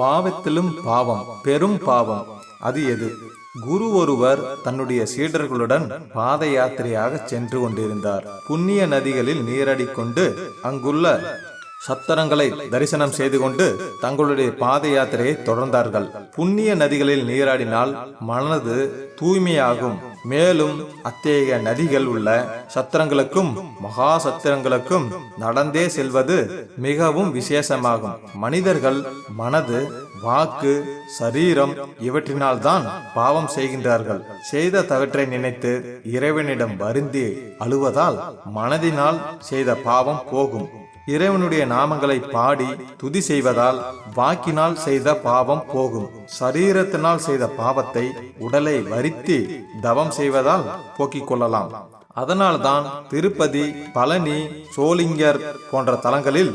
பாவத்திலும் பாவம் பெரும் பாவம். அது எது? குரு ஒருவர் தன்னுடைய சீடர்களுடன் பாத யாத்திரையாக சென்று கொண்டிருந்தார். புண்ணிய நதிகளில் நீரடி கொண்டு அங்குள்ள சத்திரங்களை தரிசனம் செய்து கொண்டு தங்களுடைய பாத யாத்திரையை தொடர்ந்தார்கள். புண்ணிய நதிகளில் நீராடினால் மனது தூய்மையாகும். மேலும் அத்தகைய நதிகள் உள்ள சத்திரங்களுக்கும் மகா சத்திரங்களுக்கும் நடந்தே செல்வது மிகவும் விசேஷமாகும். மனிதர்கள் மனது வாக்கு சரீரம் இவற்றினால்தான் பாவம் செய்கின்றார்கள். செய்த தவற்றை நினைத்து இறைவனிடம் வருந்தி அழுவதால் மனதினால் செய்த பாவம் போகும். இறைவனுடைய நாமங்களை பாடி துதி செய்வதால் வாக்கினால் செய்த பாவம் போகும். சரீரத்தினால் செய்த பாவத்தை உடலை வருத்தி தவம் செய்வதால் போக்கிக் கொள்ளலாம். அதனால்தான் திருப்பதி பழனி சோளிங்கர் போன்ற தலங்களில்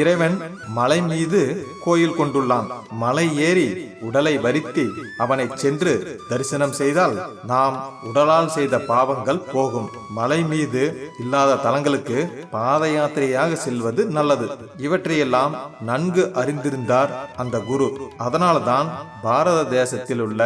இறைவன் மலை மீது கோயில் கொண்டுள்ளான். மலை ஏறி உடலை வருத்தி அவனை சென்று தரிசனம் செய்தால் நாம் உடலால் செய்த பாவங்கள் போகும். மலை மீது இல்லாத தலங்களுக்கு பாத யாத்திரையாக செல்வது நல்லது. இவற்றையெல்லாம் நன்கு அறிந்திருந்தார் அந்த குரு. அதனால்தான் பாரத தேசத்தில் உள்ள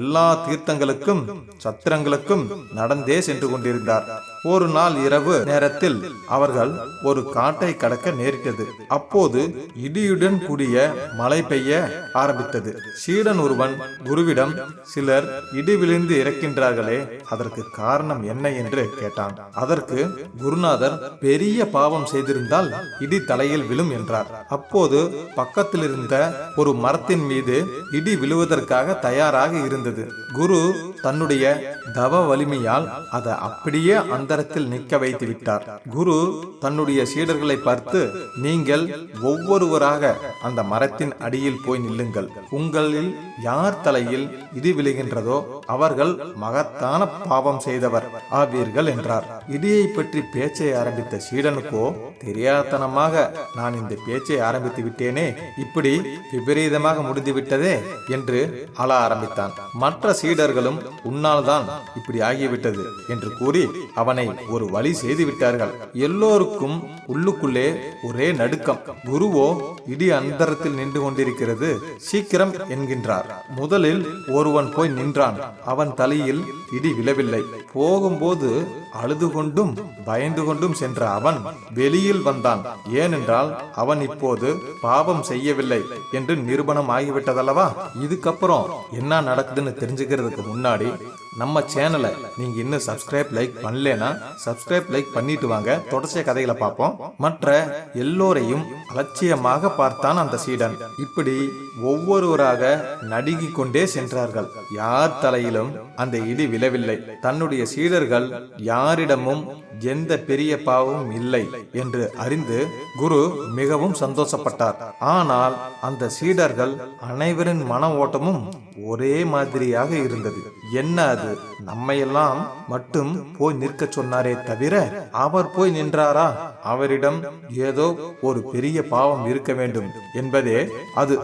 எல்லா தீர்த்தங்களுக்கும் சத்திரங்களுக்கும் நடந்தே சென்று கொண்டிருந்தார். ஒரு நாள் இரவு நேரத்தில் அவர்கள் ஒரு காட்டை கடக்க நேரிட்டது. அப்போது இடியுடன் கூடிய மழை பெய்ய ஆரம்பித்தது. சீடன் ஒருவன் குருவிடம் சிலர் இடி விழுந்து இறக்கின்றார்களே அதற்கு காரணம் என்ன? என்று கேட்டான். அதற்கு குருநாதர் பெரிய பாவம் செய்திருந்தால் இடி தலையில் விழும் என்றார். அப்போது பக்கத்தில் இருந்த ஒரு மரத்தின் மீது இடி விழுவதற்காக தயாராக இருந்தது. குரு தன்னுடைய தவ வலிமையால் அதை அப்படியே அந்த அந்தரத்தில் நிற்க வைத்து விட்டார். குரு தன்னுடைய சீடர்களை பார்த்து நீங்கள் ஒவ்வொருவராக அந்த மரத்தின் அடியில் போய் நில்லுங்கள். உங்களில் யார் தலையில் இடி விழுகின்றதோ அவர்கள் மகத்தான பாவம் செய்தவர் ஆவீர்கள் என்றார். இடியை பற்றி பேச்சை ஆரம்பித்த சீடனுக்கோ தெரியாதனமாக நான் இந்த பேச்சை ஆரம்பித்து விட்டேனே இப்படி விபரீதமாக முடிந்துவிட்டதே என்று அழ ஆரம்பித்தான். மற்ற சீடர்களும் உன்னால்தான் இப்படி ஆகிவிட்டது என்று கூறி அவனை ஒரு வழி செய்து விட்டார்கள். எல்லோருக்கும் உள்ளுக்குள்ளே ஒரே நடுக்கம். குருவோ இடி அந்தரத்தில் நின்று கொண்டிருக்கிறது. சீக்கிரம் என்கின்றார். முதலில் ஒருவன் போய் நின்றான். அவன் தலையில் இடி விழவில்லை. போகும்போது அழுது கொண்டும் பயந்து கொண்டும் சென்ற அவன் வெளியில் வந்தான். ஏனென்றால் அவன் இப்போது பாவம் செய்யவில்லை என்று நிரூபணம் ஆகிவிட்டதல்லவா? இதுக்கப்புறம் என்ன நடக்குதுன்னு தெரிஞ்சுக்கிறதுக்கு முன்னாடி நம்ம சேனலை நீங்க இன்னும் சப்ஸ்கிரைப் லைக் பண்ணலனா சப்ஸ்கிரைப் லைக் பண்ணிட்டு வாங்க. தொடர்ச்சிய கதைகளை பார்ப்போம். மற்ற எல்லோரையும் அலட்சியமாக பார்த்தான் அந்த சீடன். இப்படி ஒவ்வொருவராக நடுங்கிக் கொண்டே சென்றார்கள். யார் தலையிலும் அந்த இடி விழவில்லை. தன்னுடைய சீடர்கள் யாரிடமும் எந்த பெரிய பாவமும் இல்லை என்று அறிந்து குரு மிகவும் சந்தோஷப்பட்டார். ஆனால் அந்த சீடர்கள் அனைவரின் மன ஓட்டமும் ஒரே மாதிரியாக இருந்தது. என்ன அது? நம்மையெல்லாம் மட்டும் போய் நிற்க சொன்னாரே தவிர அவர் போய் நின்றாரா? அவரிடம் ஏதோ ஒரு பெரிய பாவம் இருக்க வேண்டும் என்பதே அது.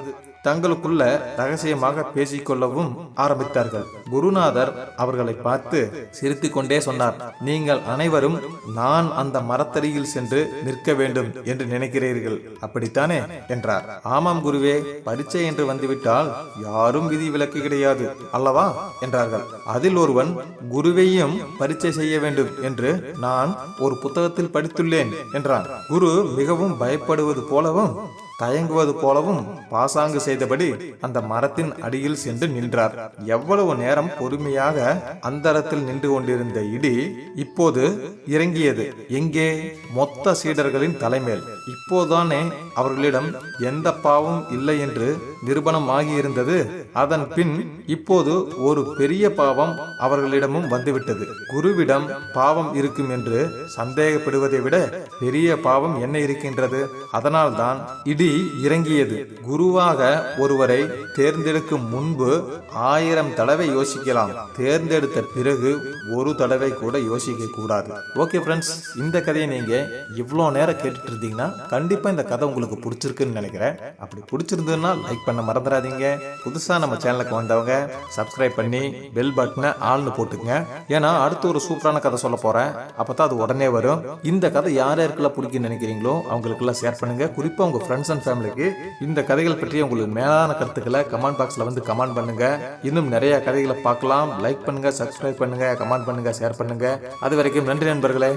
தங்களுக்குள்ள ரகசியமாக பேசிக்கொள்ளவும் ஆரம்பித்தார்கள். குருநாதர் அவர்களை பார்த்து சிரித்து கொண்டே சொன்னார் நீங்கள் அனைவரும் நான் அந்த மரத்தடியில் சென்று நிற்க வேண்டும் என்று நினைக்கிறீர்கள். அப்படித்தானே? என்றார். ஆமாம் குருவே பரீட்சை என்று வந்துவிட்டால் யாரும் விதி விலக்கு கிடையாது அல்லவா? என்றார்கள். அதில் ஒருவன் குருவையும் பரீட்சை செய்ய வேண்டும் என்று நான் ஒரு புத்தகத்தில் படித்துள்ளேன் என்றான். குரு மிகவும் பயப்படுவது போலவும் தயங்குவது போலவும் பாசாங்கு செய்தபடி அந்த மரத்தின் அடியில் சென்று நின்றார். எவ்வளவு நேரம் பொறுமையாக அந்தரத்தில் நின்று கொண்டிருந்த இடி இப்போது இறங்கியது. எங்கே? மொத்த சீடர்களின் தலைமேல். இப்போதானே அவர்களிடம் எந்த பாவம் இல்லை என்று நிரூபணம் ஆகியிருந்தது அதன் பின் இப்போது ஒரு பெரிய பாவம் அவர்களிடமும் வந்துவிட்டது. குருவிடம் பாவம் இருக்கும் என்று சந்தேகப்படுவதை விட பெரிய பாவம் என்ன இருக்கின்றது? அதனால்தான் இடி இறங்கியது. குருவாக ஒருவரை தேர்ந்தெடுக்கும் முன்பு ஆயிரம் தடவை யோசிக்கலாம். தேர்ந்தெடுத்த பிறகு ஒரு தடவை கூட யோசிக்க கூடாது. ஓகே ஃப்ரெண்ட்ஸ் இந்த கதையை நீங்க இவ்வளோ நேரம் கேட்டுட்டு இருந்தீங்கன்னா கண்டிப்பா இந்த கதை உங்களுக்கு பிடிச்சிருக்குன்னு நினைக்கிறேன். அப்படி பிடிச்சிருந்ததுன்னா லைக் பண்ண மறந்துடாதீங்க. புதுசாக நம்ம சேனலுக்கு வந்தவங்க சப்ஸ்கிரைப் பண்ணி பெல் பட்டனை ஆள்னு போட்டுக்கங்க. ஏன்னா அடுத்து ஒரு சூப்பரான கதை சொல்ல போகிறேன் அப்போ தான் அது உடனே வரும். இந்த கதை யார் யாருக்கெல்லாம் பிடிக்கும்னு நினைக்கிறீங்களோ அவங்களுக்கெல்லாம் ஷேர் பண்ணுங்க. குறிப்பாக உங்கள் ஃப்ரெண்ட்ஸ் அண்ட் ஃபேமிலிக்கு இந்த கதைகள் பற்றி உங்களுக்கு மேலான கருத்துக்களை கமெண்ட் பாக்ஸில் வந்து கமெண்ட் பண்ணுங்க. இன்னும் நிறைய கதைகளை பார்க்கலாம். லைக் பண்ணுங்க சப்ஸ்கிரைப் பண்ணுங்க கமெண்ட் பண்ணுங்க ஷேர் பண்ணுங்க. அது வரைக்கும் நன்றி நண்பர்களே.